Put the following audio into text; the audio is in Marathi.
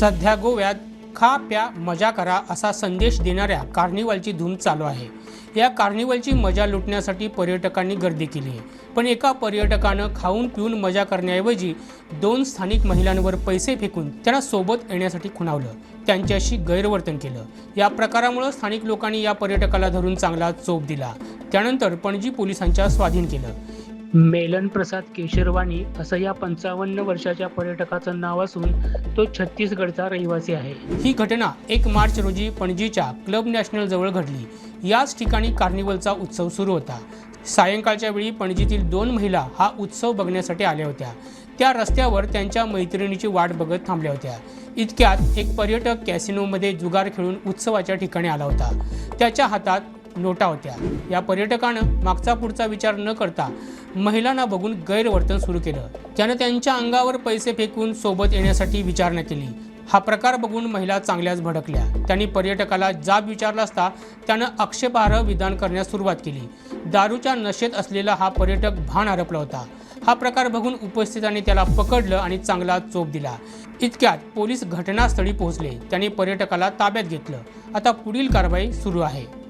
सध्या गोव्यात खा प्या मजा करा असा संदेश देणाऱ्या कार्निवलची धूम चालू आहे. या कार्निवलची मजा लुटण्यासाठी पर्यटकांनी गर्दी केली. आहे पण एका पर्यटकानं खाऊन पिऊन मजा करण्याऐवजी दोन स्थानिक महिलांवर पैसे फेकून त्यांना सोबत येण्यासाठी खुणावलं. त्यांच्याशी गैरवर्तन केलं. या प्रकारामुळं स्थानिक लोकांनी या पर्यटकाला धरून चांगला चोप दिला. त्यानंतर पणजी पोलिसांच्या स्वाधीन केलं. मेलन प्रसाद केशरवाणी असं या पंचावन्न वर्षाच्या पर्यटकाचं नाव असून तो छत्तीसगडचा रहिवासी आहे. ही घटना एक मार्च रोजी पणजीच्या क्लब नॅशनल जवळ घडली. याच ठिकाणी कार्निवलचा उत्सव सुरू होता. सायंकाळच्या वेळी पणजीतील दोन महिला हा उत्सव बघण्यासाठी आल्या होत्या. त्या रस्त्यावर त्यांच्या मैत्रिणीची वाट बघत थांबल्या होत्या. इतक्यात एक पर्यटक कॅसिनोमध्ये जुगार खेळून उत्सवाच्या ठिकाणी आला होता. त्याच्या हातात नोटा होत्या. या पर्यटकानं मागचा पुढचा विचार न करता महिलांना बघून गैरवर्तन सुरू केलं. त्यानं त्यांच्या अंगावर पैसे फेकून सोबत येण्यासाठी विचारणा केली. हा प्रकार बघून महिला चांगल्याच भडकल्या. त्यांनी पर्यटकाला जाब विचारला असता त्यानं आक्षेपार्ह विधान करण्यास सुरुवात केली. दारूच्या नशेत असलेला हा पर्यटक भान हरपला होता. हा प्रकार बघून उपस्थितांनी त्याला पकडलं आणि चांगला चोप दिला. इतक्यात पोलीस घटनास्थळी पोहोचले. त्यांनी पर्यटकाला ताब्यात घेतलं. आता पुढील कारवाई सुरू आहे.